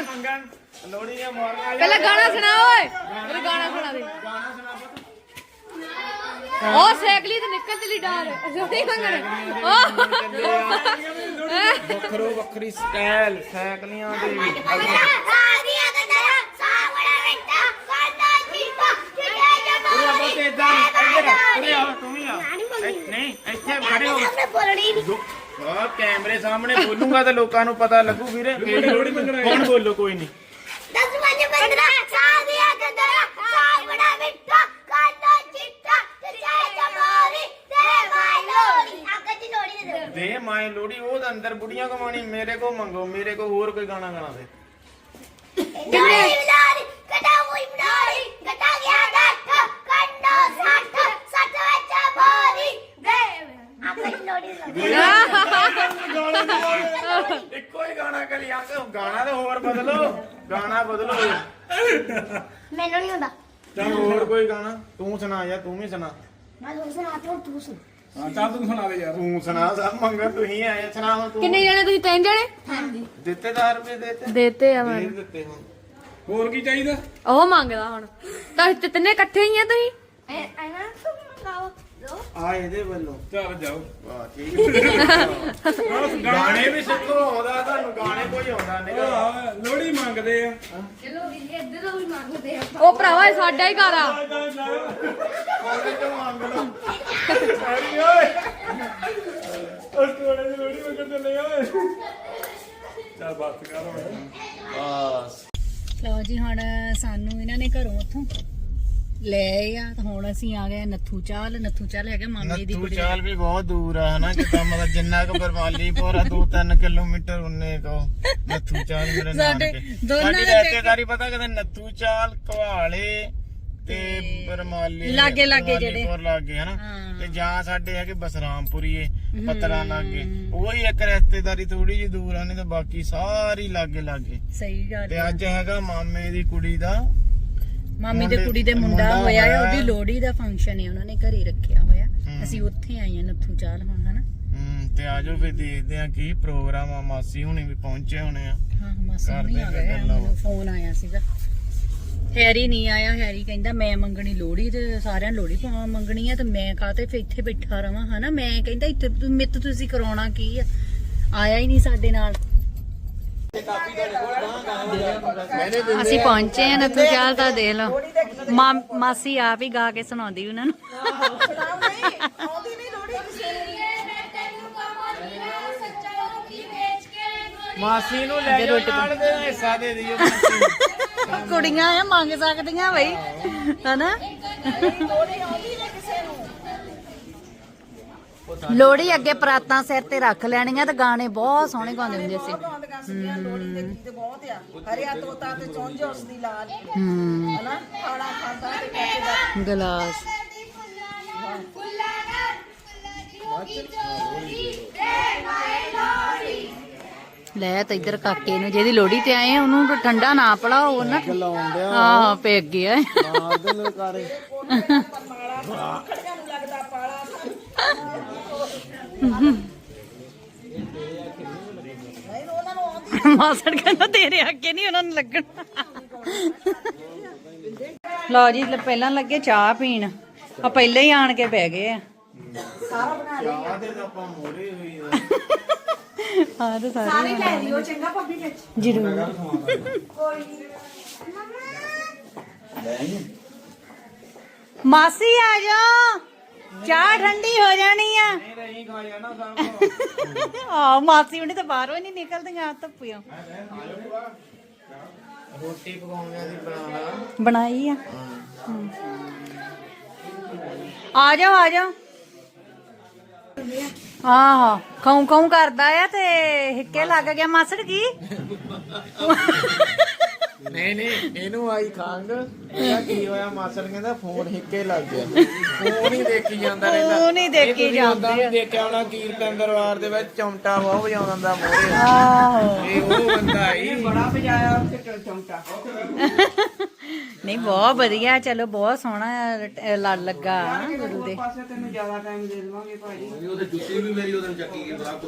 ਲੋੜੀ ਦੀਆਂ ਮੋਰਨਾਂ ਪਹਿਲਾਂ ਗਾਣਾ ਸੁਣਾ ਓਏ। ਮੈਨੂੰ ਗਾਣਾ ਸੁਣਾ ਦੇ। ਗਾਣਾ ਸੁਣਾ ਪੁੱਤ ਉਹ ਸਾਈਕਲੀ ਤੇ ਨਿਕਲ ਚਲੀ ਡਾਰ। ਜੋੜੀ ਮੰਗਣ। ਉਹ ਵੱਖਰੋ ਵੱਖਰੀ ਸਟਾਈਲ ਸਾਈਕਲੀਆਂ ਦੇ। ਵੀ ਸਾਰੀਆਂ ਗੱਲਾਂ ਸਾਵੜਾ ਬੇਟਾ ਕਾਂਡਾ ਚੀਤਾ ਕਿਹੜੇ ਉਰੇ ਜਮਾਨੀ ਬੋਤੇ ਇਦਾਂ ਇੱਧਰ ਆ, ਉਰੇ ਆ ਤੂੰ ਵੀ ਆ। ਇੱਥੇ- ਨਹੀਂ ਇੱਥੇ ਖੜੇ ਹੋ। ਮੈਂ ਬੋਲਣੀ ਨਹੀਂ ਆ ਕੈਮਰੇ ਸਾਹਮਣੇ ਬੋਲੂੰਗਾ ਤਾਂ ਲੋਕਾਂ ਨੂੰ ਪਤਾ ਲੱਗੂ ਵੀਰੇ। ਲੋੜੀ ਮੰਗਣਾ ਕੌਣ ਬੋਲੋ ਕੋਈ ਨਹੀਂ। ਦਸ ਵਜੇ ਬੰਦਰਾ ਸਾਰੀਆਂ ਗੱਲਾਂ ਸਾਵੜਾ ਬੇਟਾ ਕਾਂਡਾ ਚੀਤਾ ਕਿਹੜੇ ਜਮਾਨੀ ਤੇ ਮਾਈ ਲੋੜੀ ਅੱਗੇ ਦੀ ਲੋੜੀ ਦੇ ਦੇ ਦੇ ਮਾਏ ਲੋੜੀ ਉਹ ਤਾਂ ਅੰਦਰ ਬੁੜੀਆਂ ਕਮਾਣੀ ਮੇਰੇ ਕੋ ਮੰਗੋ ਮੇਰੇ ਕੋ ਹੋਰ ਕੋਈ ਗਾਣਾ ਗਾਣਾ ਦੇ। ਇੱਕੋ ਹੀ ਗਾਣਾ ਕਰੀ ਆ ਗਾਣਾ ਤਾਂ ਹੋਰ ਬਦਲੋ ਗਾਣਾ ਬਦਲੋ। ਮੈਨੂੰ ਨਹੀਂ ਹੁੰਦਾ ਚੱਲ ਹੋਰ ਕੋਈ ਗਾਣਾ? ਤੂੰ ਸੁਣਾ ਜਾਂ ਤੂੰ ਵੀ ਸੁਣਾ। ਮੈਂ ਤੁਹਾਨੂੰ ਸੁਣਾ ਤਾ ਤੂੰ ਸੁਣ। ਚੱਲ ਤੂੰ ਸੁਣਾ ਦੇ ਯਾਰ। ਤੂੰ ਸੁਣਾ ਸਭ ਮੰਗਰ ਤੁਸੀਂ ਆਏ ਸੁਣਾ ਹੁਣ ਤੂੰ। ਕਿੰਨੇ ਜਣੇ ਤੁਸੀਂ ਤਿੰਨ ਜਣੇ? ਹਾਂਜੀ। ਦਿੱਤੇ 10 ਰੁਪਏ ਦਿੱਤੇ। ਦੇਤੇ ਆ ਦੇ ਦਿੱਤੇ ਹੁਣ। ਹੋਰ ਕੀ ਚਾਹੀਦਾ? ਉਹ ਮੰਗਦਾ ਹੁਣ। ਤਾਂ ਤੇ ਤਿੰਨੇ ਇਕੱਠੇ ਹੀ ਆ ਤੁਸੀਂ? ਐ ਐਨਾ ਸੁਣ ਮੰਗਾਓ। ਦੋ ਆ ਇਹਦੇ ਵੱਲੋਂ। ਚੱਲ ਜਾਓ। ਵਾਹ ਠੀਕ ਹੈ। ਗਾਣੇ ਵੀ ਸਿੱਖੋ ਆਉਂਦਾ ਤੁਹਾਨੂੰ ਗਾਣੇ ਕੋਈ ਆਉਂਦਾ ਨਹੀਂ ਆਹ, ਲੋਹੜੀ ਮੰਗਦੇ ਆ। ਚਲੋ ਵੀ ਇੱਧਰ ਤੋਂ ਵੀ ਮੰਗਦੇ ਆ। ਉਹ ਭਰਾਵਾ ਇਹ ਸਾਡਾ ਹੀ ਘਰ ਆ। ਉਹਦੇ ਤੋਂ ਮੰਗ ਲਓ। ਸਾਰੀ ਓਏ। ਉਸ ਕੋਲੇ ਦੀ ਲੋਹੜੀ ਮੰਗਣ ਚੱਲੇ ਓਏ। ਚੱਲ ਬਸ ਕਰ ਹੁਣ। ਬਸ। ਲਓ ਜੀ ਹੁਣ ਸਾਨੂੰ ਇਹਨਾਂ ਨੇ ਘਰੋਂ ਉੱਥੋਂ ਲੈ ਆ ਤਾਂ ਹੁਣ ਅਸੀਂ ਆ ਗਏ ਨੱਥੂ ਚਾਲ ਨੱਥੂ ਚਾਲ ਹੈਗਾ ਮਾਮੇ ਦੀ ਨੱਥੂ ਕੁੜੀ ਚਾਲ ਵੀ ਬਹੁਤ ਦੂਰ ਆ ਹਨਾ ਕਿਦਾਂ ਮਤਲਬ ਜਿੰਨਾ ਕੁ ਬਰਮਾਲੀ ਪੋਰਾ 2-3 ਕਿਲੋਮੀਟਰ ਉਨੇ ਕੋ ਨੱਥੂ ਚਾਲ ਮੇਰੇ ਸਾਡੇ ਨਾਨਕੇ ਦੋਨਾਂ ਸਾਡੀ ਦੇ ਰਿਸ਼ਤੇਦਾਰੀ ਪਤਾ ਕਿਤੇ ਨੱਥੂ ਚਾਲ ਘਵਾਲੇ ਤੇ ਬਰਮਾਲੀ ਲਾਗੇ- ਲਾਗੇ ਜਿਹੜੇ। ਬਰਮਾਲੀਪੁਰ ਲਾਗੇ ਹਨਾ। ਤੇ ਜਾਂ ਸਾਡੇ ਹੈਗੇ ਬਸਰਾਮਪੁਰੀਏ ਪਤਰਾ ਲਾਗੇ ਉਹੀ ਇੱਕ ਰਿਸ਼ਤੇਦਾਰੀ ਥੋੜੀ ਜਿਹੀ ਦੂਰ ਆ ਨਹੀਂ ਤਾਂ ਬਾਕੀ ਸਾਰੀ ਲਾਗੇ ਲਾਗੇ ਸਹੀ ਗੱਲ ਤੇ ਆ। ਅੱਜ ਹੈਗਾ ਮਾਮੇ ਦੀ ਕੁੜੀ ਦਾ ਮਾਮੀ ਦੇ ਕੁੜੀ ਦੇ ਮੁੰਡਾ ਹੋਇਆ ਹੈ। ਉਹਦੀ ਲੋਹੜੀ ਦਾ ਫੰਕਸ਼ਨ ਹੈ ਉਹਨਾਂ ਨੇ ਘਰੇ ਰੱਖਿਆ ਹੋਇਆ। ਅਸੀਂ ਉੱਥੇ ਆਏ ਆ ਨੱਥੂ ਚਾਲ ਹੁਣ ਹਨਾ? ਤੇ ਆਜੋ ਫਿਰ ਦੇਖਦੇ ਆ ਕੀ ਪ੍ਰੋਗਰਾਮ ਆ ਮਾਸੀ ਹੁਣੀ ਵੀ ਪਹੁੰਚੇ ਹੋਣੇ ਆ। ਹਾਂ ਮਾਸੀ ਆ ਆ ਗਏ ਫੋਨ ਆਇਆ ਸੀਗਾ। ਹੈਰੀ ਨਹੀਂ ਆਇਆ ਹੈਰੀ ਕਹਿੰਦਾ ਮੈਂ ਮੰਗਣੀ ਲੋਹੜੀ ਤੇ ਸਾਰਿਆਂ ਲੋਹੜੀ ਪਾਵਾਂ ਮੰਗਣੀ ਆ ਤੇ ਮੈਂ ਕਾਹਤੇ ਫਿਰ ਇੱਥੇ ਬੈਠਾ ਰਵਾਂ ਹਨਾ? ਮੈਂ ਕਹਿੰਦਾ ਇੱਥੇ ਮਿੱਤ ਤੁਸੀਂ ਕਰਾਉਣਾ ਕੀ ਆ? ਆਇਆ ਹੀ ਨਹੀਂ ਸਾਡੇ ਨਾਲ। ਅਸੀਂ ਪਹੁੰਚੇ ਆ ਨੱਥੂ ਚਾਲ ਤਾਂ ਦੇਖ ਲਓ। ਮਾਂ- ਮਾਸੀ ਆਪ ਹੀ ਗਾ ਕੇ ਸੁਣਾਉਂਦੀ ਉਹਨਾਂ ਨੂੰ। ਮਾਸੀ ਨੂੰ ਲੈ ਜਾਓ ਨਾਲ ਦੇ ਹਿੱਸਾ ਦੇ ਦਿਓ। ਕੁੜੀਆਂ ਆ ਮੰਗ ਸਕਦੀਆਂ ਬਈ। ਹਨਾ? ਲੋੜੀ ਅੱਗੇ ਪਰਾਤਾਂ ਸਿਰ ਤੇ ਰੱਖ ਲੈਣੀਆਂ ਤੇ ਗਾਣੇ ਬਹੁਤ ਸੋਹਣੇ ਗਾਉਂਦੇ ਹੁੰਦੇ ਸੀ। ਲੋਹੜੀ ਦੇ ਗੀਤ ਬਹੁਤ ਆ। ਹਰਿਆ ਤੋਤਾ ਤੇ ਚੁੰਝ ਉਸ ਦੀ ਲਾਲ। ਹੂੰ। ਹਨਾ? ਖਾਣਾ ਖਾਂਦਾ ਤੇ ਕੱਟ ਦਾ। ਗਲਾਸ। ਲੈ ਤਾਂ ਇੱਧਰ ਕਾਕੇ ਨੂੰ ਜਿਹਦੀ ਲੋੜੀ ਤੇ ਆਏ ਆ ਉਹਨੂੰ ਤਾਂ ਠੰਡਾ ਨਾ ਪਲਾਓ ਉਹ ਨਾ ਲਾਉਂਦੇ ਆ ਹਾਂ ਪੈ ਗਿਆ। ਮਾਰਦੇ ਨੇ ਲਕਾਰੇ ਖੜਿਆਂ ਨੂੰ ਲੱਗਦਾ ਪਾਲਾ ਨਹੀਂ ਉਹਨਾਂ ਨੂੰ ਆਉਂਦੀ ਮਾਸੜ ਕਹਿੰਦਾ ਤੇਰੇ ਅੱਗੇ ਨਹੀਂ ਉਹਨਾਂ ਨੂੰ ਲੱਗਣਾ। ਲਓ ਜੀ ਪਹਿਲਾਂ ਲੱਗੇ ਚਾਹ ਪੀਣ। ਆ ਪਹਿਲਾਂ ਹੀ ਆਣ ਕੇ ਬਹਿ ਗਏ ਆ। ਚਾਹ ਦੇ ਤਾਂ ਆਪਾਂ ਮੋਰੇ ਹੋਈ ਆ ਤੇ ਸਾਰੇ ਲੈ ਲਿਓ ਚੰਗਾ ਭਾਬੀ ਵਿੱਚ ਜ਼ਰੂਰ। ਮਾਸੀ ਆ ਜਾ ਚਾਹ ਠੰਡੀ ਹੋ ਜਾਣੀ ਆ। ਨਹੀਂ ਰਹੀ ਖਾ ਜਾਣਾ ਸਭ ਆ ਮਾਸੀ ਹੁਣੀ ਤਾਂ ਬਾਹਰੋਂ ਹੀ ਨਹੀਂ ਨਿਕਲਦੀਆਂ ਧੁੱਪਿਓ ਰੋਟੀ ਲਾ ਬਣਾਈ ਆ। ਹਮ। ਆ ਜਾਓ ਆ ਜਾਓ। ਆਹੋ ਖਾਉ ਖਾਉ ਕਰਦਾ ਆ ਤੇ ਹਿੱਕੇ ਲੱਗ ਗਿਆ। ਮਾਸੜ ਕੀ ਨਹੀਂ ਨਹੀਂ ਇਹਨੂੰ ਆਈ ਖੰਗ ਇਹਦਾ ਕੀ ਹੋਇਆ? ਮਾਸੜ ਕਹਿੰਦਾ ਫੋਨ ਹਿੱਕੇ ਲੱਗ ਗਿਆ। ਫੋਨ ਹੀ ਦੇਖੀ ਜਾਂਦਾ ਰਹਿੰਦਾ। ਫੋਨ ਹੀ ਦੇਖੀ ਜਾਂਦੇ ਵੀ ਦੇਖਿਆ ਹੋਣਾ ਕੀਰਤਨ ਦਰਬਾਰ ਦੇ ਵਿੱਚ ਚਮਟਾ ਬਹੁਤ ਵਜਾਉਂਦਾ ਹੁੰਦਾ ਮੋਰੇ ਆਹੋ। ਇਹ ਉਹ ਬੰਦਾ ਹੀ ਬੜਾ ਵਜਾਇਆ ਉੱਥੇ ਚੌਂਟਾ ਨਹੀਂ ਬਹੁਤ ਵਧੀਆ ਚਲੋ ਬਹੁਤ ਸੋਹਣਾ ਅਹ, ਲੜ ਲੱਗਾ ਗੁਰੂ ਦੇ। ਪਾਸੇ ਤੈਨੂੰ ਜ਼ਿਆਦਾ ਟਾਈਮ ਦੇ ਦੇਵਾਂਗੇ ਭਾਜੀ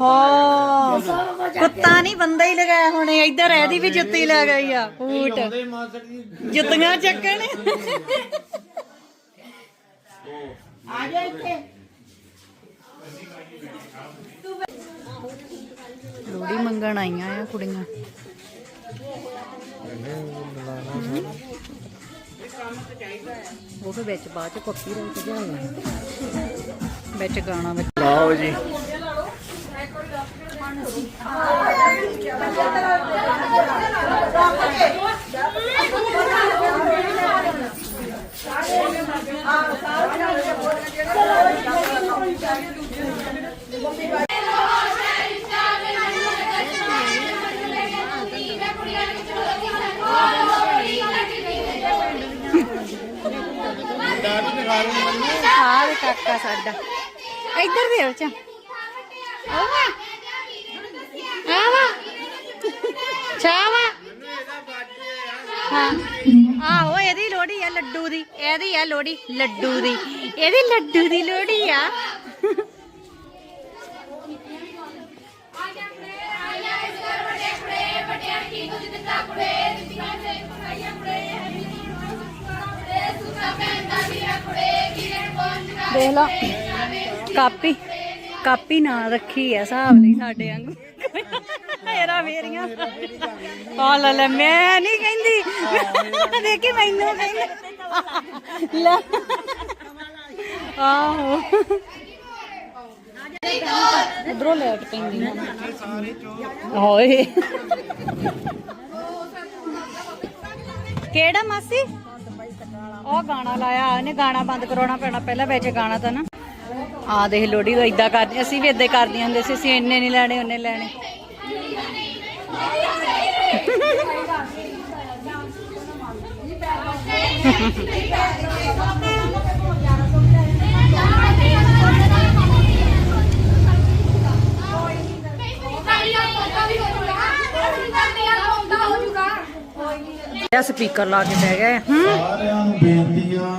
ਹਾਂ ਕੁੱਤਾ ਨਹੀਂ ਬੰਦਾ ਹੀ ਲਗਾਇਆ ਹੁਣ ਇੱਧਰ ਇਹਦੀ ਵੀ ਜੁੱਤੀ ਲੱਗ ਗਈ ਆ ਊਟ ਜੁੱਤੀਆਂ ਚੱਕਣ। ਆ ਜਾ ਇੱਥੇ ਲੋੜੀ ਮੰਗਣ ਆਈਆਂ ਆ ਕੁੜੀਆਂ। ਉਹ ਫਿਰ ਵਿੱਚ ਬਾਅਦ ਚ ਕਾਪੀ ਰਾਈਟ ਜਾਏਗਾ ਵਿੱਚ ਗਾਣਾ ਵਿੱਚ। ਲਓ ਜੀ। ਆ ਵੇ ਕਾਕਾ ਸਾਡਾ। ਇੱਧਰ ਦੇ ਬੱਚਾ ਆਵਾ। ਆਵਾ। ਚਾਵਾ ਹਾਂ। ਆਹੋ, ਇਹਦੀ ਲੋੜੀ ਆ ਲੱਡੂ ਦੀ। ਇਹਦੀ ਆ ਲੋੜੀ ਲੱਡੂ ਦੀ। ਇਹਦੀ ਲੱਡੂ ਦੀ ਲੋੜੀ ਆ। ਦੇਖ ਲਓ। ਕਾਪੀ ਕਾਪੀ ਨਾ ਰੱਖੀ ਆ, ਹਿਸਾਬ ਲਈ ਸਾਡੇ ਵਾਂਗੂ। ਮੇਰਾ ਮੇਰੀਆਂ ਆ ਲੈ ਲੈ, ਮੈਂ ਨਹੀਂ ਕਹਿੰਦੀ। ਦੇਖੀ ਮੈਨੂੰ ਕਹਿੰਦੀ। ਲੈ। ਆਹੋ। ਉਧਰੋਂ ਲੈਟ ਪੈਂਦੀ ਨਾ ਕਿਹੜਾ ਮਾਸੀ? ਉਹ ਗਾਣਾ ਲਾਇਆ, ਇਹਨੇ ਗਾਣਾ ਬੰਦ ਕਰਾਉਣਾ ਪੈਣਾ, ਪਹਿਲਾਂ ਵਿੱਚ ਗਾਣਾ ਤਾਂ ਨਾ। ਆ ਦੇਖ ਲੋੜੀ ਦਾ ਇਦਾਂ ਕਰਦੇ, ਅਸੀਂ ਵੀ ਇਦਾਂ ਕਰਦੀਆਂ ਹੁੰਦੇ ਸੀ, ਅਸੀਂ ਇੰਨੇ ਨਹੀਂ ਲੈਣੇ, ਉਹਨੇ ਲੈਣੇ। ਸਪੀਕਰ ਲਾ ਕੇ ਬਹਿ ਗਏ। ਸਾਰਿਆਂ ਨੂੰ ਬੇਨਤੀ ਆ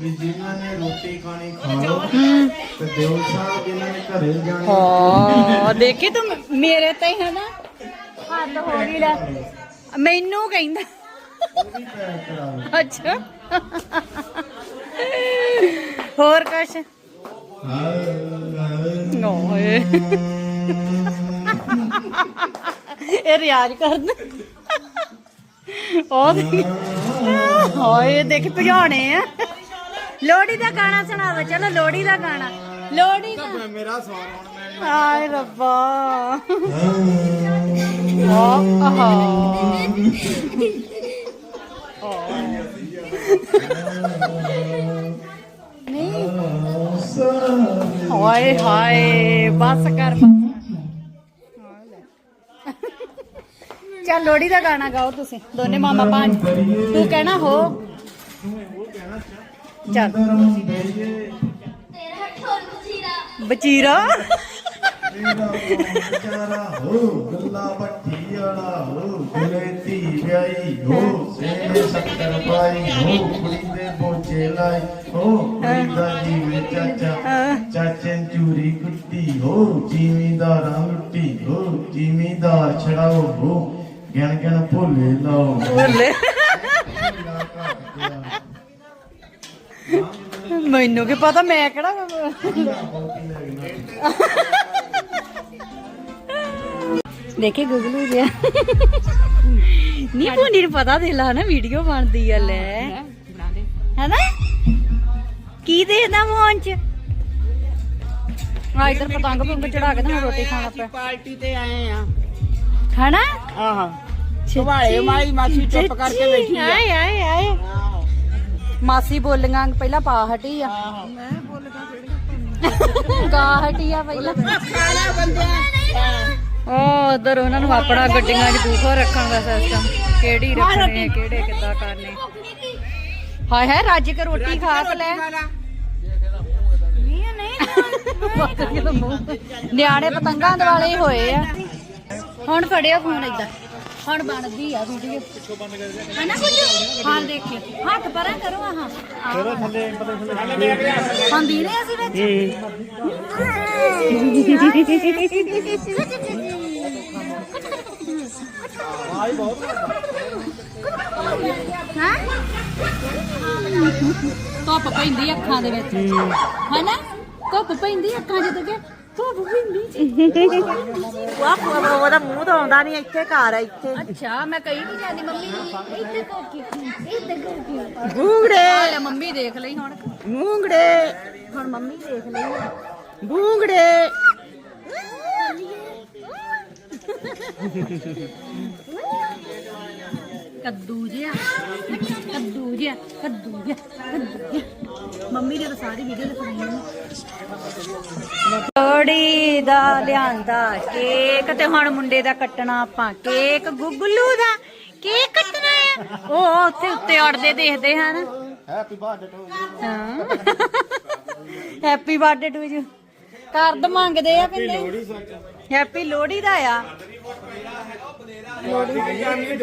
ਵੀ ਜਿਨ੍ਹਾਂ ਨੇ ਰੋਟੀ ਖਾਣੀ ਖਾ ਲਓ ਤੇ ਦਿਓ ਸਾਹਿਬ ਜਿਨ੍ਹਾਂ ਨੇ ਘਰੇ ਜਾਣਾ। ਹਾਂ ਦੇਖੀ ਤੂੰ ਮੇਰੇ ਤੇ ਹੈ ਨਾ? ਹੱਦ ਹੋ ਗਈ ਲੈ। ਮੈਨੂੰ ਕਹਿੰਦਾ। ਪੈਕ ਕਰਾ ਲਓ ਅੱਛਾ। ਹੋਰ ਕੁਛ? ਓਏ ਇਹ ਰਿਆਜ਼ ਕਰਦਾ ਉਹ ਦੇਖ। ਹੋਏ ਦੇਖ ਭਜਾਉਣੇ ਆ। ਲੋੜੀ ਦਾ ਗਾਣਾ ਸੁਣਾ ਦੋ ਚਲੋ ਲੋੜੀ ਦਾ ਗਾਣਾ। ਲੋੜੀ ਦਾ। ਮੇਰਾ ਹੁਣ ਮੈਂ ਹਾਏ ਰੱਬਾ। ਆਹ ਆਹਾ। ਨਹੀਂ ਹਾਏ। ਹਾਏ ਬਸ ਕਰ। ਚੱਲ ਲੋੜੀ ਦਾ ਗਾਣਾ ਗਾਓ ਤੁਸੀਂ? ਦੋਨੇ ਮਾਮਾ ਭਾਂਜ ਤੂੰ ਕਹਿਣਾ ਹੋ। ਚੱਲ। ਤੇਰਾ ਠੋਲੂ ਜੀਰਾ ਬਚੀਰਾ। ਵਿਚਾਰਾ ਹੋ ਗੱਲਾ ਪੱਟੀ ਵਾਲਾ ਹੋ ਦਿਲੇ ਧੀ ਵਿਆਹੀ ਹੋ ਸੇਨੇ ਸੱਤਰ ਪਾਈ ਹੋ ਕੁੜੀ ਦੇ ਬੋਝੇ ਲਾਈ ਹੋ ਕੁੜੀ ਦਾ ਜੀਵੇ ਚਾਚਾ ਚਾਚੇ ਨੂੰ ਚੂਰੀ ਕੁੱਟੀ ਹੋ ਜ਼ਿਮੀਦਾਰਾਂ ਲੁੱਟੀ ਹੋ ਜ਼ਿਮੀਦਾਰ ਛੜਾਓ ਹੋ। ਗਿਣ ਗਿਣ ਭੋਲੇ ਲਾਓ ਬੋਲੇ ਮੈਨੂੰ ਕੀ ਪਤਾ ਮੈਂ ਕਿਹੜਾ ਦੇਖੇ ਗੂਗਲ ਗਿਆ। ਨਹੀਂ ਭੁੰਡੀ ਨੂੰ ਪਤਾ ਦੇ ਲਾ ਨਾ ਵੀਡੀਓ ਬਣਦੀ ਆ ਲੈ। ਹੈਨਾ? ਕੀ ਦੇਖਦਾ ਫੋਨ ਚ? ਆ ਇਧਰ ਪਤੰਗ ਪੁੰਗ ਚੜਾ ਕੇ ਤੇ ਰੋਟੀ ਖਾਣਾ ਪਿਆ ਪਾਰਟੀ ਤੇ ਆਏ ਆ। ਹੈਨਾ? ਮਾਈ ਮਾਸੀ ਚੁੱਪ ਕਰਕੇ ਬੈਠੀ ਆ। ਆਏ ਆਏ ਆਏ। ਆਹੋ ਮਾਸੀ ਬੋਲੀਆਂ ਪਹਿਲਾਂ ਪਾ ਹਟੀ ਆ। ਮੈਂ ਗਾ ਹਟੀ ਆ ਪਹਿਲਾਂ ਖਾਣਾ ਬੰਦਿਆਂ। ਉਹ ਉਧਰ ਉਹਨਾਂ ਨੂੰ ਆਪਣਾ ਗੱਡੀਆਂ 'ਚ ਬੂਫਰ ਰੱਖਣ ਦਾ ਸਿਸਟਮ ਕਿਹੜੀ ਰੱਖਣੇ ਕਿਹੜੇ ਕਿੱਦਾਂ ਕਰਨੇ? ਹਾਏ ਹਾਏ ਰੱਜ ਕੇ ਰੋਟੀ ਖਾ ਲੈ। ਨਹੀਂ ਨਹੀਂ। ਨਿਆਣੇ ਪਤੰਗਾਂ ਦੇ ਵਾਲੇ ਹੀ ਹੋਏ ਆ। ਹੁਣ ਫੜਿਓ ਫੋਨ ਏਦਾਂ ਹੁਣ ਬਣਦੀ ਆ ਵੀਡੀਓ ਪਿੱਛੋਂ ਬੰਦ ਕਰ ਦੇ ਹਨਾ ਕੁਝ? ਹਾਂ ਦੇਖਿਓ। ਹੱਥ ਪਰਾਂ ਕਰੋ ਆਹ। ਚਲੋ ਥੱਲੇ ਪਤਾ ਥੱਲੇ। ਹੁੰਦੀ ਨੇ ਅਸੀਂ ਵਿੱਚ? ਧੁੱਪ ਪੈਂਦੀ ਅੱਖਾਂ ਦੇ ਵਿੱਚ। ਹਨਾ? ਧੁੱਪ ਪੈਂਦੀ ਅੱਖਾਂ 'ਚ ਤੇ ਕਿ ਧੁੱਪ ਪੈਂਦੀ ਵਾਹ ਉਹਦਾ ਮੂੰਹ ਤਾਂ ਆਉਂਦਾ ਨਹੀਂ ਇੱਥੇ ਘਰ ਆ ਇੱਥੇ। ਅੱਛਾ ਮੈਂ ਕਹੀ ਨਹੀਂ ਜਾਂਦੀ ਮੰਮੀ ਇੱਥੇ ਕਰਕੇ ਇੱਥੇ ਕਰਕੇ ਬੂੰਗੜੇ ਲੈ ਮੰਮੀ ਦੇਖ ਲਈ ਹੁਣ। ਮੂੰਗੜੇ ਹੁਣ ਮੰਮੀ ਦੇਖ ਲਈ ਬੂੰਗੜੇ ਕੱਦੂ ਜਿਹਾ ਕੱਦੂ ਜਿਹਾ ਕੱਦੂ ਜਿਹਾ ਮੰਮੀ ਨੇ ਤਾਂ ਸਾਰੀ ਵੀਡੀਓ ਦਿਖਾਈ ਹੈ ਲੋੜੀ ਦਾ ਲਿਆਂਦਾ ਕੇਕ ਤੇ ਹੁਣ ਮੁੰਡੇ ਦਾ ਕੱਟਣਾ ਆਪਾਂ ਕੇਕ। ਗੁੱਗਲੂ ਦਾ ਕੇਕ ਕੱਟਣਾ ਆ। ਉਹ ਉੱਥੇ ਉੱਤੇ ਅੜਦੇ ਦੇਖਦੇ ਹਨ। ਹੈਪੀ ਬਰਥਡੇ ਟੂ ਹਾਂ। ਹੈਪੀ ਬਰਥਡੇ ਟੂ ਯੂ ਕਰਦ ਮੰਗਦੇ ਆ ਪਿੰਡੇ ਹੈਪੀ ਲੋਹੜੀ ਦਾ ਆ।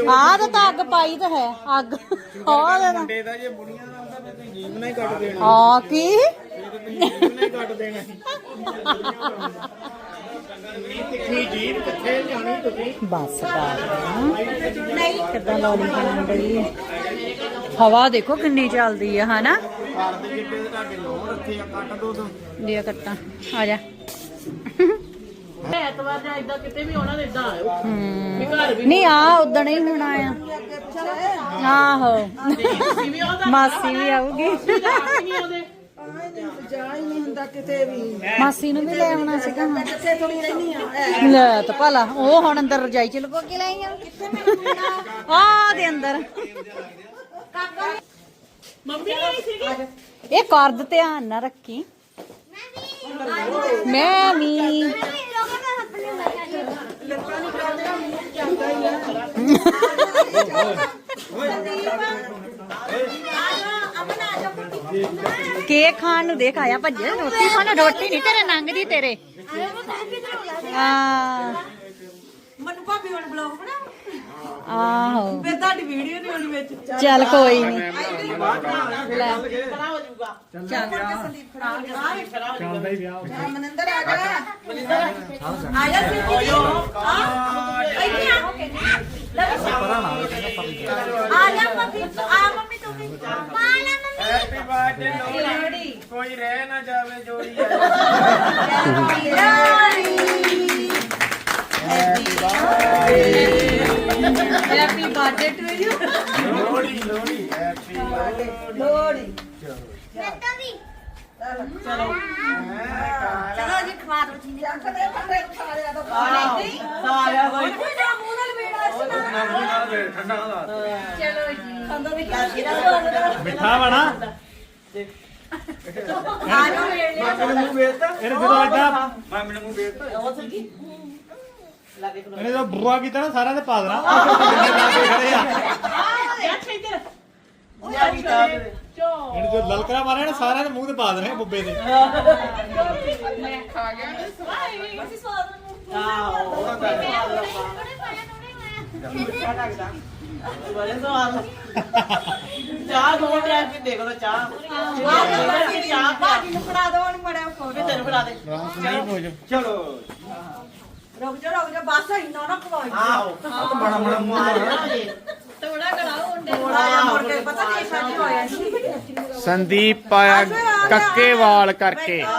ਆ। ਤਾਂ ਤਾਂ ਅੱਗ ਪਾਈ ਤਾਂ ਹੈ ਅੱਗ। ਆ ਦੇ ਮੁੰਡੇ ਦਾ ਜੇ ਬੁੜੀਆਂ ਦਾ ਹੁੰਦਾ ਤੇ ਤੁਸੀਂ ਜੀਵ ਨਾ ਹੀ ਕੱਟ ਦੇਣਾ। ਆ ਕੀ? ਜੀਵ ਨਾ ਹੀ ਕੱਟ ਦੇਣਾ। ਤਿੱਖੀ ਜੀਵ ਕਿੱਥੇ ਜਾਣੀ ਤੁਸੀਂ? ਬਸ ਕਰ ਨਹੀਂ ਕਿੱਦਾਂ ਲੋੜੀ ਖਾਣ ਡਈ ਹੈ। ਹਵਾ ਦੇਖੋ ਕਿੰਨੀ ਚੱਲਦੀ ਆ ਹਨਾ? ਦੇ ਜਿੱਡੇ ਦੇ ਤੁਹਾਡੇ ਲੋਹ ਰੱਖੇ ਆ ਕੱਟ ਦੋ ਤੋਂ। ਲਿਆ ਕੱਟਾਂ। ਆ ਜਾ। ਐਤਵਾਰ ਜਾਂ ਇਦਾਂ ਕਿਤੇ ਵੀ ਆਉਣਾ ਇਦਾਂ ਆਇਓ। ਹਮ। ਨਹੀਂ ਆ ਉਦਣ ਹੀ ਹੋਣਾ ਆ। ਆਹੋ। ਮਾਸੀ ਵੀ ਆਊਗੀ। ਜਾ ਹੀ ਨਹੀਂ ਹੁੰਦਾ ਕਿਤੇ ਵੀ ਮਾਸੀ ਨੂੰ ਵੀ ਲੈ ਆਉਣਾ ਸੀਗਾ। ਕਿੱਥੇ ਥੋੜੀ ਰਹਿਣੀ ਆ? ਲੈ ਤਾਂ ਭਲਾ ਉਹ ਹੁਣ ਅੰਦਰ ਰਜਾਈ ਚ ਲੁਕੋ ਕੇ ਲੈ ਆਈਆਂ ਆ। ਦੇ ਅੰਦਰ। ਮੰਮੀ ਨਹੀਂ ਸੀਗੀ? ਇਹ ਕਰਦ ਧਿਆਨ ਨਾ ਰੱਖੀ। ਮੈਂ ਵੀ। ਕੇਕ ਖਾਣ ਨੂੰ ਦੇਖ ਆਇਆ ਭੱਜੇ ਰੋਟੀ ਖਾਣ ਰੋਟੀ ਨਹੀਂ ਤੇਰੇ ਨੰਗਦੀ ਤੇਰੇ। ਆ ਮਨ ਭਾਬੀ ਹੁਣ ਬਲੌਗ ਬਣਾ ਆਹੋ। ਫੇਰ ਤੁਹਾਡੀ ਵੀਡੀਓ ਨਹੀਂ ਹੋਣੀ ਵਿੱਚ। ਚੱਲ ਕੋਈ ਨਹੀਂ ਲੈ। ਖੜਾ ਹੋ ਜਾਊਗਾ। ਚੱਲ ਸੰਦੀਪ ਖੜਾ ਹੋ ਜਾ ਚੱਲਦਾ ਹੀ ਵਿਆਹ ਮਨਿੰਦਰ ਆ ਜਾ। ਮਨਿੰਦਰ ਆ ਜਾ। ਸੀ ਆ। ਇੱਥੇ ਆ। ਆ ਜਾ ਮੰਮੀ ਆ ਮੰਮੀ ਤੂੰ ਵੀ। ਪਾਲਾ ਮੰਮੀ। ਹੈਪੀ ਬਰਥਡੇ ਲੋਹੜੀ ਕੋਈ ਰਹਿ ਨਾ ਜਾਵੇ ਜੋੜੀ happy birthday to you Lohri Lohri. Happy Lohri ਮੈਂ ਤਾਂ ਵੀ। ਚਲੋ। ਜੀ ਖਵਾ ਦੋ ਜੀ। ਚੱਕਦੇ ਫੰਡੇ ਸਾਰਿਆਂ ਤੋਂ। ਨਹੀਂ ਸਾਰਿਆਂ ਕੋਈ ਮੂੰਹ ਨਾਲ ਮੇੜਾ ਚਲੋ ਜੀ। ਅੰਦਰ ਵੀ ਕਿਆ ਮਿੱਠਾ ਬਣਾ ਆ ਜਾ ਮੇੜ ਲਿਆ। ਇਹਨੇ ਜਦੋਂ ਅੱਡਾ ਮੈਂ ਮੈਨੂੰ ਮੂੰਹ ਵੇਚਤਾ ਉਹ ਸਕੀ ਲਾਗੇ ਇਹਨੇ ਜਦੋਂ ਬੁਆ ਕੀਤਾ ਨਾ ਸਾਰਿਆਂ ਦੇ ਪਾ ਦੇਣਾ। ਲਾ ਕੇ ਖੜੇ ਆ? ਇਹਨੇ ਜੋ ਲਲਕਰਾ ਮਾਰਿਆ ਨਾ ਸਾਰਿਆਂ ਦੇ ਮੂੰਹ ਤੇ ਪਾ ਦੇਣਾ ਬੁੱਬੇ ਦੇ। ਚਾਹ ਦੋ ਲਿਆ ਕੇ ਦੇਖ ਲੋ ਚਾਹ। ਚਾਹ ਬਾਜੀ ਨੂੰ ਫੜਾ ਦੋ ਉਹਨੂੰ ਮੜਿਆ ਫੋਨ ਤੈਨੂੰ ਫੜਾ ਦੇ। ਨਹੀਂ ਹੋ ਜਾ ਚਲੋ। ਰੁਕ ਜਾ ਰੁਕ ਜਾ ਬਸ ਇੰਨਾ ਨਾ ਖਵਾਈ ਆਓ ਬੜਾ ਬੜਾ ਮੂੰਹ ਮਾਰਨਾ ਥੋੜਾ ਜਿਹਾ ਮੁੜ ਕੇ ਪਤਾ ਨਹੀਂ ਸੱਚ ਹੋਇਆ ਸੀ? ਸੰਦੀਪ ਪਾਇਆ ਕੱਕੇ ਵਾਲ ਕਰਕੇ। ਹਾਂ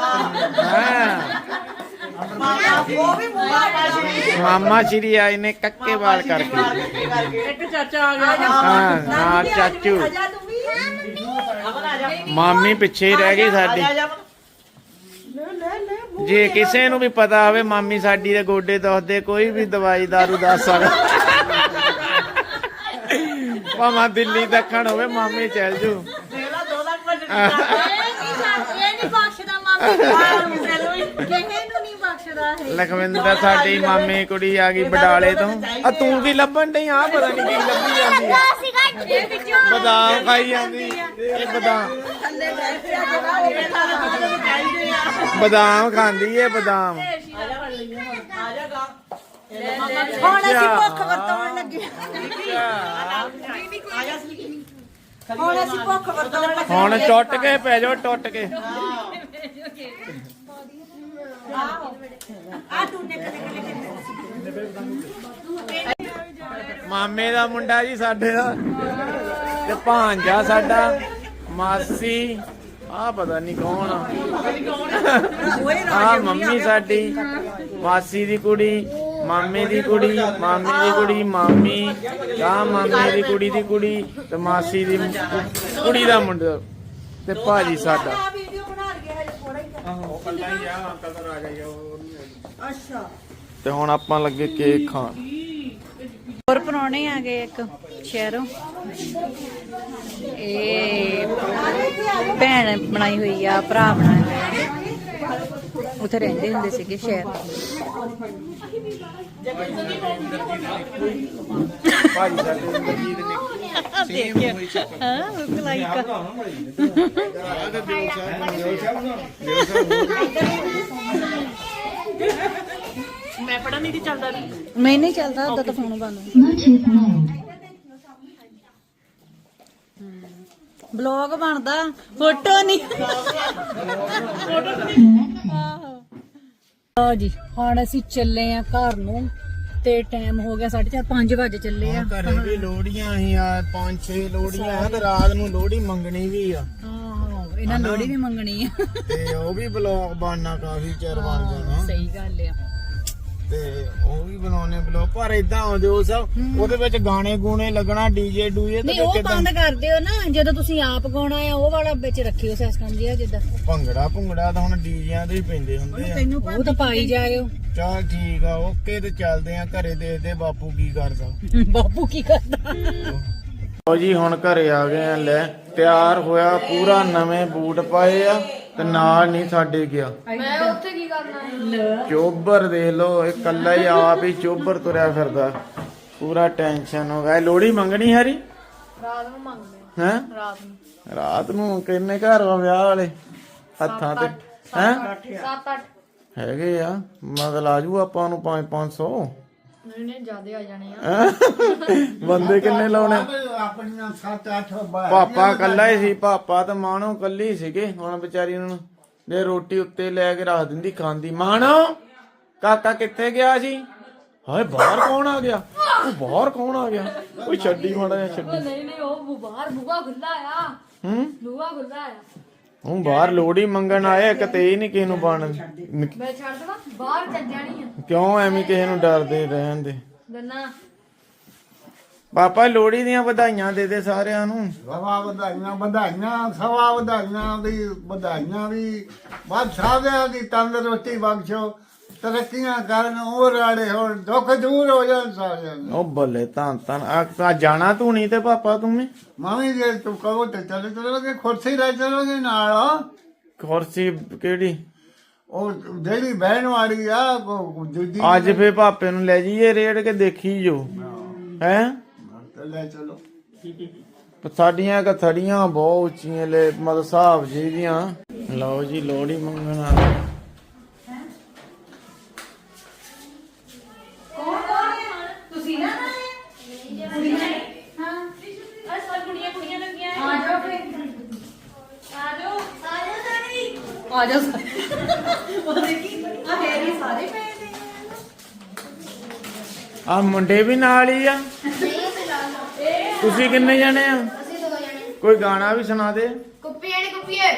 ਉਹ ਵੀ ਮੂੰਹ ਆ ਮਾਮਾ ਸ਼੍ਰੀ ਆਏ ਨੇ ਕੱਕੇ ਵਾਲ ਕਰਕੇ। ਇੱਕ ਚਾਚਾ ਆ ਗਿਆ। ਹਾਂ ਨਾਲ ਚਾਚੂ। ਆ ਜਾ ਤੂੰ ਵੀ। ਅਮਨ ਆ ਜਾ। ਮਾਮੀ ਪਿੱਛੇ ਹੀ ਰਹਿ ਗਈ ਸਾਡੀ। ਆ ਜਾ ਜੇ ਕਿਸੇ ਨੂੰ ਵੀ ਪਤਾ ਹੋਵੇ ਮਾਮੀ ਸਾਡੀ ਦੇ ਗੋਡੇ ਦੁਖਦੇ ਕੋਈ ਵੀ ਦਵਾਈ ਦਾਰੂ ਦੱਸ ਸਕਦਾ। ਭਾਵੇਂ ਦਿੱਲੀ ਦੱਖਣ ਹੋਵੇ ਮਾਮੀ ਚੱਲ ਜੂ। ਦੇਖ ਲਾ ਦੋ ਲੱਖ ਵਜੇ ਇਹ ਨਹੀਂ ਬਖਸ਼ਦਾ ਮਾਮੀ ਕਿਸੇ ਨੂੰ ਨਹੀਂ ਬਖਸ਼ਦਾ ਹੈ ਲਖਵਿੰਦਰ ਸਾਡੀ ਮਾਮੀ ਕੁੜੀ ਆ ਗਈ ਬਡਾਲੇ ਤੋਂ। ਆ ਤੂੰ ਕੀ ਲੱਭਣ ਡਈ ਆ ਪਤਾ ਨਹੀਂ ਕੀ ਲੱਭੀ ਜਾਂਦੀ ਆ। ਬਦਾਮ ਖਾਈ ਜਾਂਦੀ ਇਹ ਬਦਾਮ। ਬਦਾਮ ਖਾਂਦੀ ਏ ਬਦਾਮ। ਹੁਣ ਅਸੀਂ ਭੁੱਖ ਵਰਤਾਉਣ ਲੱਗੇ ਹੁਣ ਅਸੀਂ ਭੁੱਖ ਵਰਤਾਉਣ ਲੱਗੇ ਹੁਣ ਟੁੱਟ ਕੇ ਪੈ ਜਾਓ ਟੁੱਟ ਕੇ। ਮਾਮੇ ਦਾ ਮੁੰਡਾ ਜੀ ਸਾਡੇ ਦਾ ਤੇ ਭਾਂਜਾ ਸਾਡਾ, ਮਾਸੀ ਆ ਪਤਾ ਨਹੀਂ ਕੌਣ ਆ। ਆ ਮੰਮੀ ਸਾਡੀ, ਮਾਸੀ ਦੀ ਕੁੜੀ, ਮਾਮੇ ਦੀ ਕੁੜੀ, ਮਾਮੇ ਦੀ ਕੁੜੀ, ਮਾਮੀ ਆ ਮਾਮੇ ਦੀ ਕੁੜੀ ਦੀ ਕੁੜੀ ਤੇ ਮਾਸੀ ਦੀ ਕੁੜੀ ਦਾ ਮੁੰਡਾ ਤੇ ਭਾਜੀ ਸਾਡਾ ਆ ਵੀਡੀਓ ਬਣਾ ਲਈਏ ਹਜੇ ਥੋੜਾ ਹੀ ਅੱਛਾ। ਤੇ ਹੁਣ ਆਪਾਂ ਲੱਗੇ ਕੇਕ ਖਾਣ। ਹੋਰ ਪਰੌਣੇ ਆ ਗਏ ਇੱਕ ਸ਼ਹਿਰੋਂ। ਇਹ ਭੈਣ ਬਣਾਈ ਹੋਈ ਆ ਭਰਾ ਬਣਾਇਆ ਹੋਇਆ। ਉੱਥੇ ਰਹਿੰਦੇ ਹੁੰਦੇ ਸੀਗੇ ਸ਼ਹਿਰ। ਭਾਜੀ ਸਾਡੇ ਇੰਦਰਜੀਤ ਨੇ ਸੇਮ ਹਾਂ ਬਿਲਕੁਲ ਲਾਈਕ ਮੈਂ ਨਹੀਂ ਚੱਲਦਾ ਉਦੋਂ ਤਾਂ ਫੋਨ ਬੰਦ ਬਲੌਗ ਬਣਦਾ ਫੋਟੋ ਨਹੀਂ। ਆਹੋ। ਜੀ ਹੁਣ ਅਸੀਂ ਚੱਲੇ ਆ ਘਰ ਨੂੰ ਤੇ ਟਾਈਮ ਹੋ ਗਿਆ 4:30 5 ਵਜੇ ਚੱਲੇ ਆ। ਘਰੇ ਵੀ ਲੋੜੀਆਂ ਹੀ ਆ ਪੰਜ ਛੇ ਲੋੜੀਆਂ ਆ ਤੇ ਰਾਤ ਨੂੰ ਲੋੜੀ ਮੰਗਣੀ ਵੀ ਆ। ਆਹੋ ਇਹਨਾਂ ਲੋੜੀ ਵੀ ਮੰਗਣੀ ਆ। ਤੇ ਉਹ ਵੀ ਬਲੌਗ ਬਣਨਾ ਕਾਫੀ ਚਿਰ ਬਣ ਜਾਣਾ। ਸਹੀ ਗੱਲ ਆ। ਤੇ ਉਹ ਵੀ ਬਣਾਉਣੇ ਬਲੌਗ ਪਰ ਇਦਾਂ ਆਉਂਦੇ ਉਹ ਸਭ ਉਹਦੇ ਵਿੱਚ ਗਾਣੇ ਗੂਣੇ ਲੱਗਣਾ ਡੀਜੇ ਡੂਜੇ ਨਹੀਂ ਤੇ ਉਹ ਬੰਦ ਕਰ ਦਿਓ ਨਾ ਜਦੋਂ ਤੁਸੀਂ ਆਪ ਗਾਉਣਾ ਆ ਉਹ ਵਾਲਾ ਵਿੱਚ ਰੱਖਿਓ ਸਿਸਟਮ ਜਿਹਾ ਜਿੱਦਾਂ। ਭੰਗੜਾ ਭੁੰਗੜਾ ਤਾਂ ਹੁਣ ਡੀਜਿਆਂ ਦੇ ਹੀ ਪੈਂਦੇ ਹੁੰਦੇ ਆ। ਉਹ ਤਾਂ ਪਾਈ ਜਾਇਓ। ਚਲ ਠੀਕ ਆ ਓਕੇ ਤੇ ਚੱਲਦੇ ਆ ਘਰੇ ਦੇਖਦੇ ਬਾਪੂ ਕੀ ਕਰਦਾ। ਬਾਪੂ ਕੀ ਕਰਦਾ? ਲਓ ਜੀ ਹੁਣ ਘਰੇ ਆ ਗਏ ਆ ਲੈ ਤਿਆਰ ਹੋਇਆ ਪੂਰਾ ਨਵੇਂ ਬੂਟ ਪਾਏ ਆ। ਤੇ ਨਾਲ ਨਹੀਂ ਸਾਡੇ ਗਿਆ। ਮੈਂ ਉੱਥੇ ਕੀ ਕਰਨਾ ਹੈ? ਚੋਬਰ ਦੇਖ ਲੋ ਇਹ ਕੱਲਾ ਹੀ ਆਪ ਹੀ ਚੋਬਰ ਤੁਰਿਆ ਫਿਰਦਾ। ਪੂਰਾ ਟੈਨਸ਼ਨ ਹੋ ਗਿਆ। ਲੋੜੀ ਮੰਗਣੀ ਹਰੀ? ਰਾਤ ਨੂੰ ਮੰਗਦੇ ਹੈ? ਰਾਤ ਨੂੰ। ਰਾਤ ਨੂੰ ਕਿੰਨੇ ਘਰ ਵਾ ਵਿਆਹ ਵਾਲੇ? ਹੱਥਾਂ ਤੇ। ਹੈ? 7-8 ਹੈਗੇ ਆ। ਮਤਲਬ ਆਜੂ ਆਪਾਂ ਨੂੰ 5 500 ਨਹੀਂ ਨਹੀਂ ਜ਼ਿਆਦੇ ਆ ਜਾਣੇ ਆ। ਬੰਦੇ ਕਿੰਨੇ ਲਾਉਣੇ? ਆਪਣੀਆਂ 7-8 ਪਾਪਾ ਕੱਲਾ ਹੀ ਸੀ ਪਾਪਾ ਤੇ ਮਾਣੋ ਕੱਲੀ ਸੀਗੇ ਹੁਣ ਵਿਚਾਰੀ ਨੂੰ ਜੇ ਰੋਟੀ ਉੱਤੇ ਲੈ ਕੇ ਰੱਖ ਦਿੰਦੀ ਖਾਂਦੀ। ਮਾਣੋ ਕਾਕਾ ਕਿੱਥੇ ਗਿਆ ਸੀ? ਹਾਏ ਬਾਹਰ ਕੌਣ ਆ ਗਿਆ? ਉਹ ਬਾਹਰ ਕੌਣ ਆ ਗਿਆ? ਉਹ ਛੱਡੀ ਮਾੜਾ ਜਿਹਾ ਛੱਡੀ। ਨਹੀਂ ਨਹੀਂ ਉਹ ਬੂ- ਬਾਹਰ ਬੂਆ ਖੁੱਲਾ ਆ। ਹੂੰ? ਬੂਆ ਖੁੱਲਾ ਆ। ਉਹ ਬਾਹਰ ਲੋੜੀ ਮੰਗਣ ਆਏ ਕਿਤੇ ਹੀ ਨਹੀਂ ਕਿਸੇ ਨੂੰ ਬਣ ਮੈਂ ਛੱਡ ਦਵਾਂ ਬਾਹਰ ਚੱਲ ਜਾਣੀ ਆ। ਕਿਉਂ ਐਵੇਂ ਕਿਸੇ ਨੂੰ ਡਰਦੇ ਰਹਿਣ ਦੇ? ਗੰਨਾ ਪਾਪਾ ਲੋੜੀ ਦੀਆਂ ਵਧਾਈਆਂ ਦੇ ਦੇ ਸਾਰਿਆਂ ਨੂੰ। ਸਵਾ ਵਧਾਈਆਂ ਵਧਾਈਆਂ ਸਵਾ ਵਧਾਈਆਂ ਵੀ ਵਧਾਈਆਂ ਵੀ। ਬਾਦ ਸਾਰਿਆਂ ਦੀ ਤੰਦਰੁਸਤੀ ਬਖਸ਼ੋ। ਤਰੱਕੀਆਂ ਕਰਨ ਉਹ ਰਾੜੇ ਹੋਣ ਦੁੱਖ ਦੂਰ ਹੋ ਜਾਣ ਸਾਰਿਆਂ ਦੇ ਉਹ ਬੱਲੇ ਤਾਂ ਤਾਂ ਆ ਜਾਣਾ ਤੂੰ ਨਹੀਂ ਤੇ ਪਾਪਾ ਤੂੰ ਵੀ। ਮਾਮੀ ਜੇ ਤੂੰ ਕਹੋ ਤੇ ਚੱਲ ਚਲੋਗੇ ਕੁਰਸੀ ਲੈ ਚਲੋਗੇ ਨਾਲ। ਕੁਰਸੀ ਕਿਹੜੀ? ਉਹ ਜਿਹੜੀ ਬਹਿਣ ਵਾਲੀ ਆ ਦੂਜੀ ਅੱਜ ਫੇ ਪਾਪੇ ਨੂੰ ਲੈ ਜਾਈਏ ਰੇੜ ਕੇ ਦੇਖੀ ਜੋ। ਹੈ? ਲੈ ਚਲੋ। ਸਾਡੀਆਂ ਕਥੜੀਆਂ ਬਹੁਤ ਉੱਚੀਆਂ ਲੈ ਮਤਲਬ ਹਿਸਾਬ ਜੀ ਦੀਆਂ। ਲਓ ਜੀ ਲੋੜੀ ਮੰਗਣ ਆ ਆ ਜਾ ਆ। ਮੁੰਡੇ ਵੀ ਨਾਲ ਹੀ ਆ। ਤੁਸੀਂ ਕਿੰਨੇ ਜਣੇ ਆ? ਅਸੀਂ ਦੋ ਜਣੇ। ਕੋਈ ਗਾਣਾ ਵੀ ਸੁਣਾ ਦੇ। ਕੁੱਪੀ ਆਣੀ ਕੁੱਪੀਏ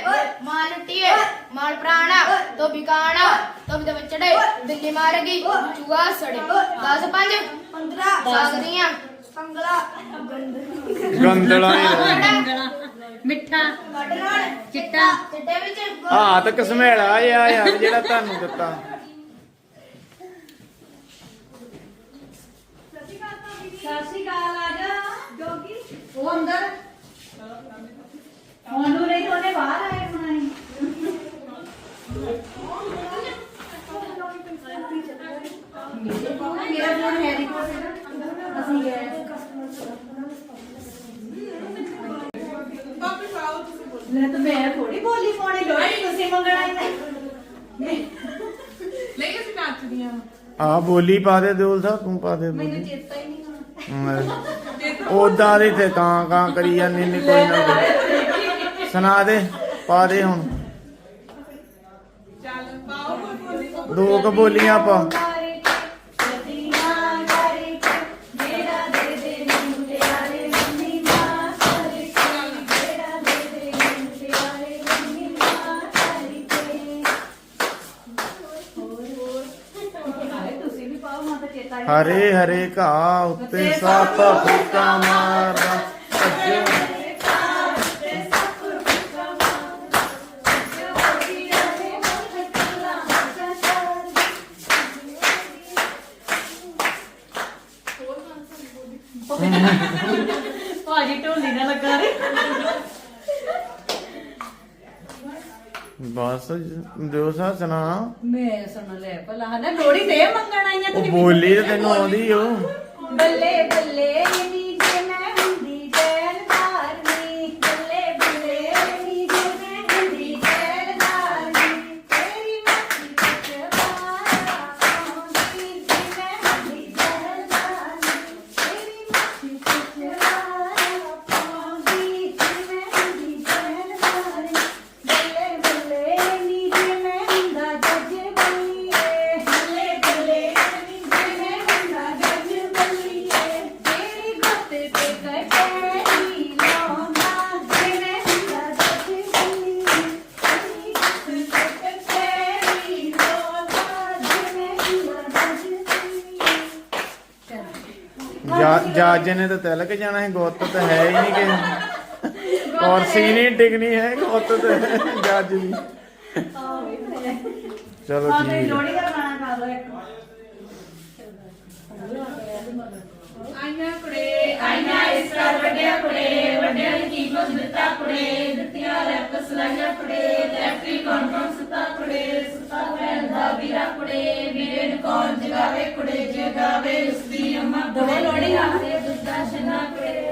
ਮਾਲ ਲੁੱਟੀਏ ਮਾਲ ਪ੍ਰਾਣਾ ਤੋ ਬਿਕਾਣਾ ਤੋ ਬਿਦ ਵਿਚੜੇ। ਦਿੱਲੀ ਮਾਰ ਗਈ। ਚੂਆ ਸੜੇ 10 5 15 ਸਾਗਰੀਆਂ ਸੰਗਲਾ ਗੰਦਲਾ ਰਹਿ। ਮਿੱਠਾ ਚਿੱਟਾ। ਚਿੱਟੇ ਵਿੱਚ ਹਾਂ ਤੇ ਕਸਮੇਲਾ ਆ ਯਾਰ ਜਿਹੜਾ ਤੁਹਾਨੂੰ ਦਿੱਤਾ। ਸਤਿ ਅਕਾਲ ਆ ਜਾ ਜੋਗੀ ਉਹ ਅੰਦਰ। ਉਹਨੂੰ ਨਹੀਂ ਤਾਂ ਉਹਨੇ ਬਾਹਰ ਆਏ ਹੋਣਾ ਨਹੀਂ ਮੇਰਾ ਫੋਨ ਹੈਰੀ ਕੋਲ ਸੀ ਨਾ ਅਸੀਂ ਗਏ ਲੈ ਤਾਂ ਮੈਂ ਥੋੜੀ ਬੋਲੀ ਪਾਉਣੀ ਲੋੜੀ ਤੁਸੀਂ ਮੰਗਣਾ ਹੀ ਨਹੀਂ। ਨਹੀਂ ਅਸੀਂ ਨੱਚਦੀਆਂ ਆ ਬੋਲੀ ਪਾ ਦੇ ਦਿਓਲ ਸਾਹਿਬ ਤੂੰ ਪਾ ਦੇ ਮੈਨੂੰ ਚੇਤਾ ਹੀ ਨਹੀਂ ਉਦਾਂ ਦੇ ਤੇ ਕਾਂ ਕਾਂ ਕਰੀ ਜਾਂਦੀ ਨਹੀਂ ਕੋਈ ਨਾ ਕੋਈ। ਸੁਣਾ ਦੇ ਪਾ ਦੇ ਹੁਣ। ਦੋ ਕ ਬੋਲੀਆਂ ਪਾ। ਹਰੇ ਹਰੇ ਘਾਹ ਉੱਤੇ ਸੱਪ ਫੂਕਾ ਮਾਰਦਾ। ਬਸ ਦਿਓ ਸਾ ਸੁਣਾ। ਮੈਂ ਸੁਣ ਲੈ ਭਲਾ ਹਨਾ ਲੋੜੀ ਦੇ ਮੰਗਣ ਆਈਆਂ ਉਹ ਬੋਲੀ ਤੇ ਤੈਨੂੰ ਆਉਂਦੀ ਓ। ਬੱਲੇ ਬੱਲੇ। ਜਾ ਜੱਜ ਨੇ ਤਾਂ ਤਿਲਕ ਜਾਣਾ ਹੈ ਗੁੱਤ ਤਾਂ ਹੈ ਹੀ ਨਹੀਂ ਕਿ ਔਰ ਸੀਨੀ ਟਿਕਣੀ ਹੈ ਗੁੱਤ ਤੇ ਜੱਜ ਦੀ। ਚਲੋ ਠੀਕ ਹੈ। ਲੋੜੀ ਦਾ ਗਾਣਾ ਗਾ ਲਓ ਇੱਕ। ਆਈਆਂ ਕੁੜੇ ਆਈਆਂ ਇਸ ਕਰ ਵੱਡਿਆਂ ਕੁੜੇ ਵੱਡਿਆਂ ਨੇ ਕੀ ਕੁਝ ਦਿੱਤਾ ਕੁੜੇ ਦਿੱਤੀਆਂ ਲੈਫਟ ਸਲਾਈਆਂ ਕੁੜੇ ਲੈਫਟੀ ਕੌਣ ਸੁੱਤਾ ਕੁੜੇ ਸੁੱਤਾ ਭੈਣ ਦਾ ਵੀਰਾ ਕੁੜੇ ਵੀਰੇ ਨੂੰ ਕੌਣ ਜਗਾਵੇ ਕੁੜੇ ਜਗਾਵੇ ਉਸ ਦੀ ਅੰਮਾ ਦਵੇ ਲੋੜੀ ਆਸੇ ਦੁੱਧਾ ਸ਼ਨਾ ਕੁੜੇ।